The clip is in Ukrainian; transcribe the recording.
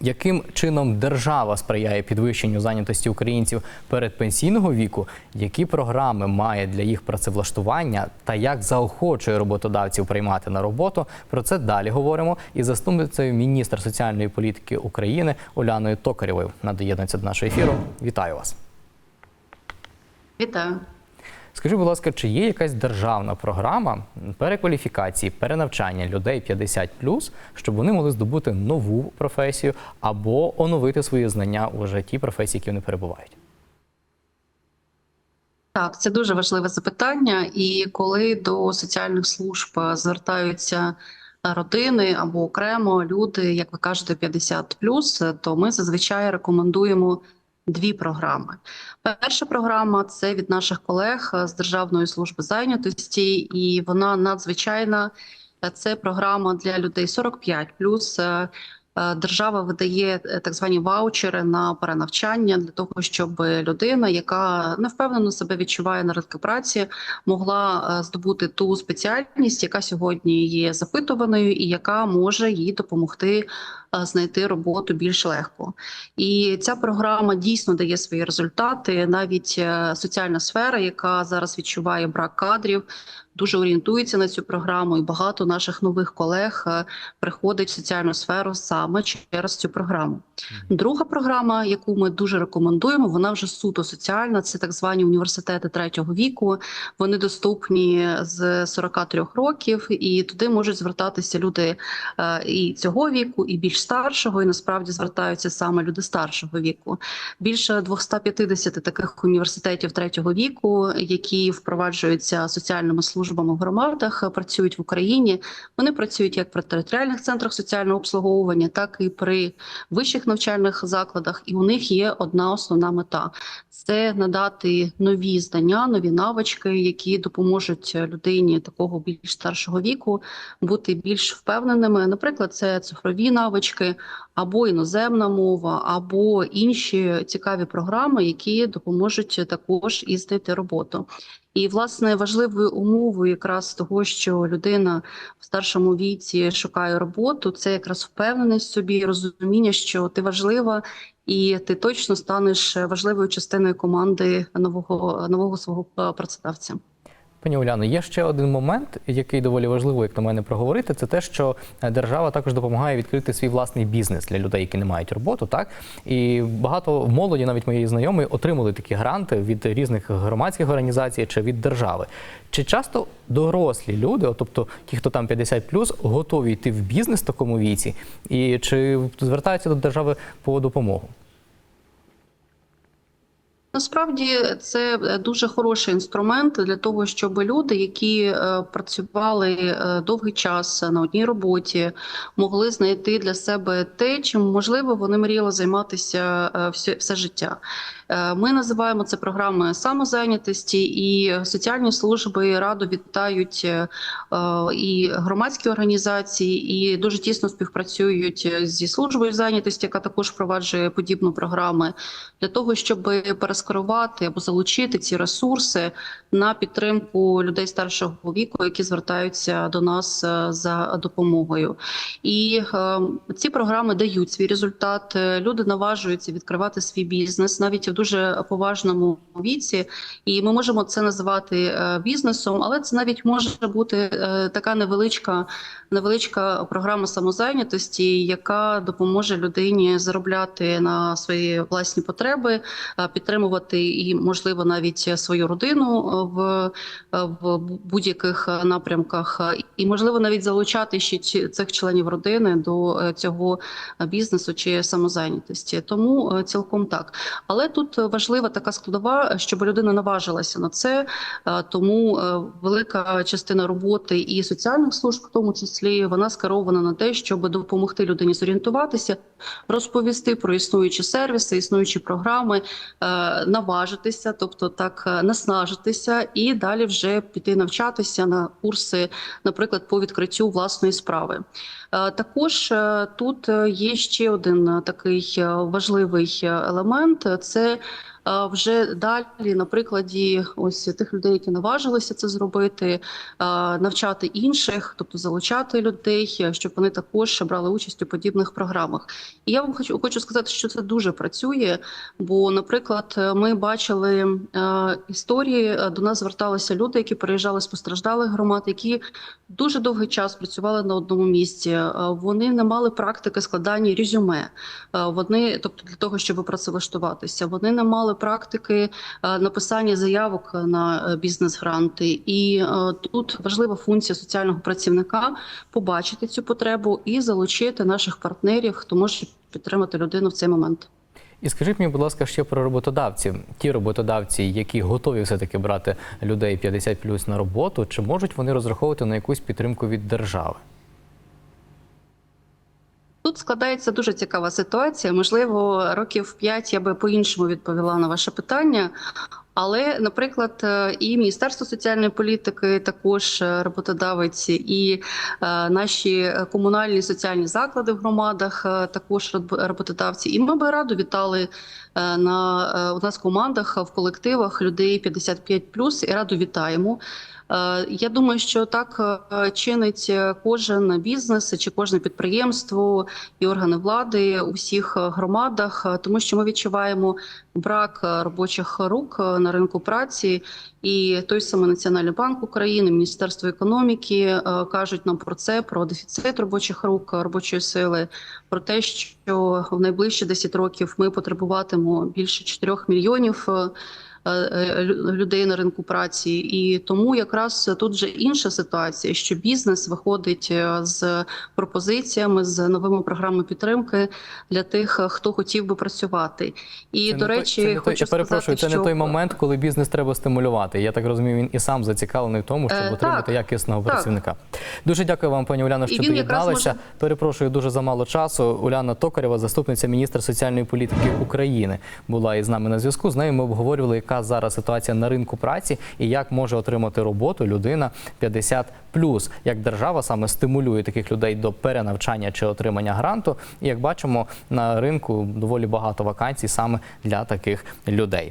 Яким чином держава сприяє підвищенню зайнятості українців передпенсійного віку? Які програми має для їх працевлаштування та як заохочує роботодавців приймати на роботу? Про це далі говоримо із заступницею міністра соціальної політики України Оляною Токарєвою. Надоєднується до нашого ефіру. Вітаю вас. Вітаю. Скажіть, будь ласка, чи є якась державна програма перекваліфікації, перенавчання людей 50 щоб вони могли здобути нову професію або оновити свої знання у житті професії, які вони перебувають? Так, це дуже важливе запитання. І коли до соціальних служб звертаються родини або окремо люди, як ви кажете, 50 то ми зазвичай рекомендуємо дві програми. Перша програма це від наших колег з Державної служби зайнятості, і вона надзвичайна. Це програма для людей 45 Держава видає е, так звані ваучери на перенавчання для того, щоб людина, яка не впевнено себе відчуває на ринку праці, могла е, здобути ту спеціальність, яка сьогодні є запитуваною, і яка може їй допомогти е, знайти роботу більш легко. І ця програма дійсно дає свої результати. Навіть соціальна сфера, яка зараз відчуває брак кадрів дуже орієнтується на цю програму, і багато наших нових колег е, приходить в соціальну сферу саме через цю програму. Друга програма, яку ми дуже рекомендуємо, вона вже суто соціальна. Це так звані університети третього віку. Вони доступні з 43 років, і туди можуть звертатися люди е, і цього віку, і більш старшого. І насправді звертаються саме люди старшого віку. Більше 250 таких університетів третього віку, які впроваджуються соціальними службами в громадах працюють в Україні. Вони працюють як при територіальних центрах соціального обслуговування, так і при вищих навчальних закладах. І у них є одна основна мета: це надати нові знання, нові навички, які допоможуть людині такого більш старшого віку бути більш впевненими. Наприклад, це цифрові навички. Або іноземна мова, або інші цікаві програми, які допоможуть також і знайти роботу. І власне важливою умовою, якраз того, що людина в старшому віці шукає роботу, це якраз впевненість в собі, розуміння, що ти важлива. І ти точно станеш важливою частиною команди нового нового свого працедавця. Пані Уляно, є ще один момент, який доволі важливо, як на мене проговорити. Це те, що е, держава також допомагає відкрити свій власний бізнес для людей, які не мають роботу. Так і багато молоді, навіть моєї знайомої, отримали такі гранти від різних громадських організацій чи від держави. Чи часто дорослі люди, тобто ті, хто там 50+, готові йти в бізнес в такому віці, і чи звертаються до держави по допомогу? Насправді це е, дуже хороший інструмент для того, щоб люди, які е, працювали е, довгий час на одній роботі, могли знайти для себе те, чим можливо вони мріяли займатися все, все життя. Ми називаємо це програми самозайнятості, і соціальні служби радо вітають і громадські організації, і дуже тісно співпрацюють зі службою зайнятості, яка також впроваджує подібну програми для того, щоб перескочити скерувати або залучити ці ресурси на підтримку людей старшого віку, які звертаються до нас е, за допомогою. І е, ці програми дають свій результат. Люди наважуються відкривати свій бізнес навіть в дуже поважному віці, і ми можемо це називати е, бізнесом, але це навіть може бути е, така невеличка, невеличка програма самозайнятості, яка допоможе людині заробляти на свої власні потреби, е, підтримувати і, можливо, навіть свою родину в в будь-яких напрямках, і можливо навіть залучати ще цих членів родини до цього бізнесу чи самозайнятості. Тому цілком так. Але тут важлива така складова, щоб людина наважилася на це, тому велика частина роботи і соціальних служб, в тому числі, вона скерована на те, щоб допомогти людині зорієнтуватися, розповісти про існуючі сервіси, існуючі програми наважитися, тобто так е, наснажитися, і далі вже піти навчатися на курси, наприклад, по відкриттю власної справи. Е, також е, тут є ще один такий важливий елемент: це е, вже далі на прикладі ось тих людей, які наважилися це зробити, е, навчати інших, тобто залучати людей, щоб вони також брали участь у подібних програмах. І я вам хочу хочу сказати, що це дуже працює. Бо, наприклад, ми бачили е, історії, до нас зверталися люди, які переїжджали з постраждалих громад, які дуже довгий час працювали на одному місці. Вони не мали практики складання резюме. Вони, тобто, для того, щоб працевлаштуватися, вони не мали практики е, написання заявок на е, бізнес-гранти. І е, тут важлива функція соціального працівника побачити цю потребу і залучити наших партнерів, хто може підтримати людину в цей момент. І скажіть мені, будь ласка, ще про роботодавців. Ті роботодавці, які готові все-таки брати людей 50 плюс на роботу, чи можуть вони розраховувати на якусь підтримку від держави? Складається дуже цікава ситуація. Можливо, років п'ять я би по-іншому відповіла на ваше питання. Але, наприклад, е, і Міністерство соціальної політики також е, роботодавець, і е, наші комунальні соціальні заклади в громадах також роботодавці. І ми би радо вітали на у нас в командах в колективах людей 55+, і радо вітаємо. Е, Я думаю, що так е, чинить е, кожен бізнес чи кожне підприємство і органи влади у всіх громадах, тому що ми відчуваємо брак робочих рук на ринку праці. І той самий Національний банк України, Міністерство економіки кажуть нам про це: про дефіцит робочих рук, робочої сили, про те, що в найближчі 10 років ми потребуватимемо більше 4 мільйонів. Е, е, лю- людей на ринку праці, і тому якраз тут вже інша ситуація, що бізнес виходить е, з пропозиціями з новими програмами підтримки для тих, хто хотів би працювати. І Це до той- речі, це той, хочу я перепрошую, сказати, це що не той момент, коли бізнес треба стимулювати. Я так розумію, він і сам зацікавлений в тому, щоб отримати так, якісного так. працівника. Дуже дякую вам, пані Уляно, що доєдналися. може- Перепрошую дуже за мало часу. Уляна Токарєва, заступниця міністра соціальної політики України, була із нами на зв'язку. З нею ми обговорювали, зараз ситуація на ринку праці і як може отримати роботу людина 50+. Як держава саме стимулює таких людей до перенавчання чи отримання гранту. І як бачимо, на ринку доволі багато вакансій саме для таких людей.